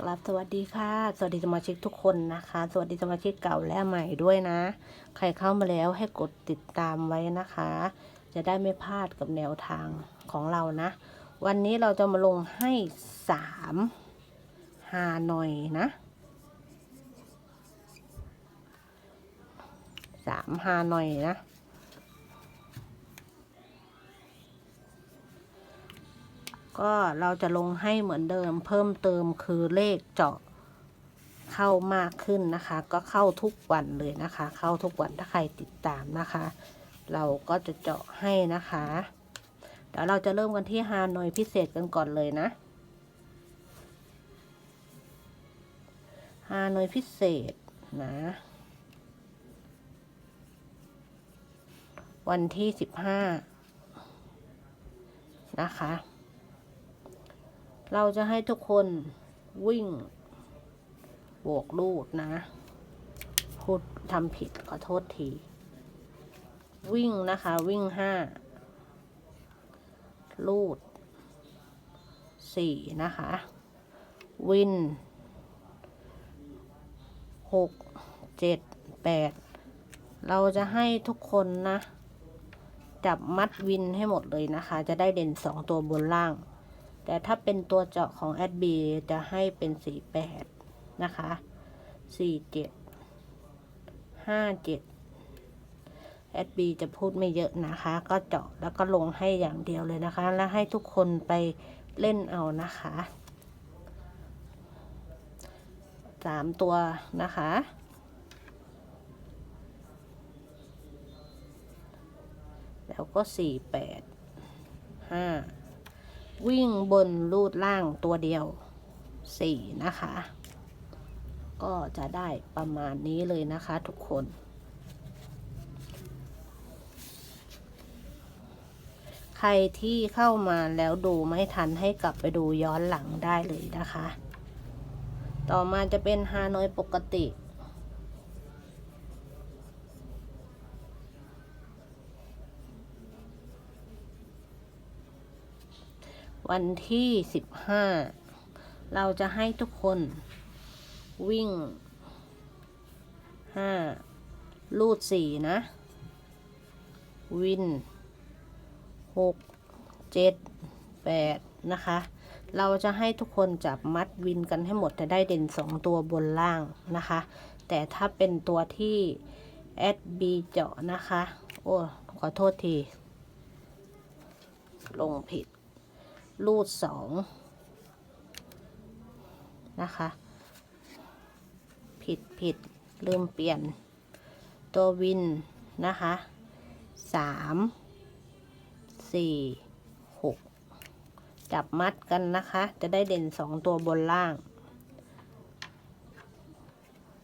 กราบสวัสดีค่ะ สวัสดีสมาชิกทุกคนนะคะ สวัสดีสมาชิกเก่าและใหม่ด้วยนะ ใครเข้ามาแล้วให้กดติดตามไว้นะคะ จะได้ไม่พลาดกับแนวทางของเรานะ วันนี้เราจะมาลงให้สามฮานอยนะสามฮานอยนะ ก็เราจะลงให้เหมือนเดิมเพิ่มเติมคือเลขเจาะเข้ามากขึ้นนะคะ ก็เข้าทุกวันเลยนะคะ เข้าทุกวันถ้าใครติดตามนะคะ เราก็จะเจาะให้นะคะเดี๋ยวเราจะเริ่มกันที่ฮานอยพิเศษกันก่อนเลยนะฮานอยพิเศษนะวันที่สิบห้านะคะ เราจะให้ทุกคนวิ่งบวกลูดนะพูดทำผิดขอโทษที วิ่งนะคะวิ่งห้าลูดสี่นะคะ วินหกเจ็ดแปดเราจะให้ทุกคนนะ จับมัดวินให้หมดเลยนะคะ จะได้เด่นสองตัวบนล่าง แต่ถ้าเป็นตัวเจาะของแอดบีจะให้เป็นสี่แปดนะคะสี่เจ็ดห้าเจ็ดแอดบีจะพูดไม่เยอะนะคะ ก็เจาะแล้วก็ลงให้อย่างเดียวเลยนะคะ แล้วให้ทุกคนไปเล่นเอานะคะสามตัวนะคะแล้วก็สี่แปดห้า วิ่งบนรูดล่างตัวเดียวสี่นะคะ ก็จะได้ประมาณนี้เลยนะคะทุกคน ใครที่เข้ามาแล้วดูไม่ทันให้กลับไปดูย้อนหลังได้เลยนะคะ ต่อมาจะเป็นฮานอยปกติ วันที่สิบห้าเราจะให้ทุกคนวิ่งห้าลูดสี่นะ วินหกเจ็ดแปดนะคะ เราจะให้ทุกคนจับมัดวินกันให้หมดจะได้เด่นสองตัวบนล่างนะคะ แต่ถ้าเป็นตัวที่แอดบีเจาะนะคะ โอ้ ขอโทษที ลงผิด รูดสองนะคะ ผิดผิดลืมเปลี่ยน ตัววินนะคะสามสี่หกจับมัดกันนะคะ จะได้เด่นสองตัวบนล่าง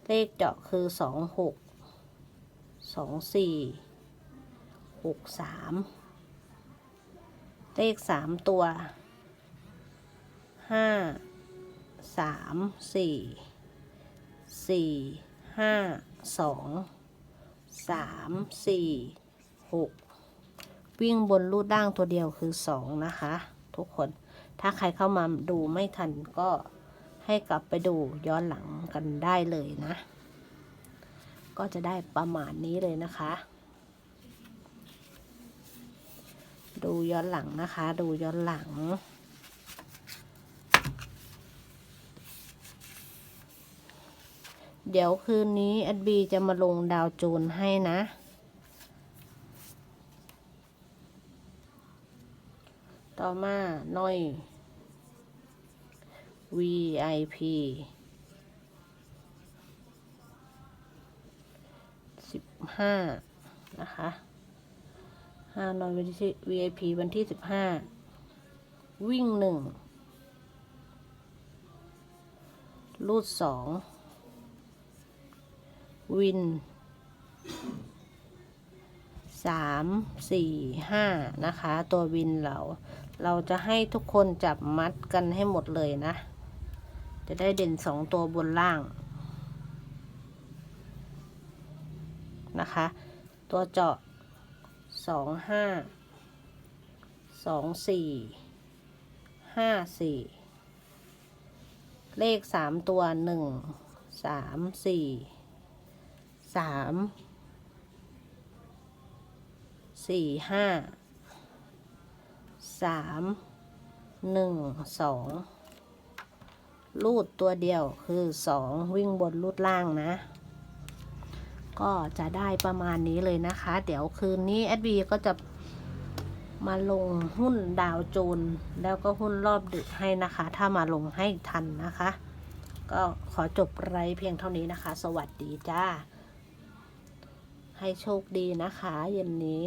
เลขเจาะคือสองหกสองสี่หกสามเลขสามตัว ห้าสามสี่สี่ห้าสองสามสี่หกวิ่งบนรูดด่างตัวเดียวคือสองนะคะ ทุกคนถ้าใครเข้ามาดูไม่ทันก็ให้กลับไปดูย้อนหลังกันได้เลยนะ ก็จะได้ประมาณนี้เลยนะคะ ดูย้อนหลังนะคะ ดูย้อนหลัง เดี๋ยวคืนนี้แอดบีจะมาลงดาวโจนให้นะ ต่อมาหน่อย VIP สิบห้านะคะห้านอยวันที่ VIP วันที่สิบห้าวิ่งหนึ่งรูดสอง วินสามสี่ห้านะคะ ตัววินเราเราจะให้ทุกคนจับมัดกันให้หมดเลยนะ จะได้เด่นสองตัวบนล่างนะคะ ตัวเจาะสองห้าสองสี่ห้าสี่เลขสามตัวหนึ่งสามสี่ สามสี่ห้าสามหนึ่งสองรูดตัวเดียวคือสองวิ่งบนรูดล่างนะ ก็จะได้ประมาณนี้เลยนะคะ เดี๋ยวคืนนี้แอดบีก็จะมาลงหุ้นดาวโจน แล้วก็หุ้นรอบดึกให้นะคะ ถ้ามาลงให้ทันนะคะ ก็ขอจบไรเพียงเท่านี้นะคะ สวัสดีจ้า ให้โชคดีนะคะเย็นนี้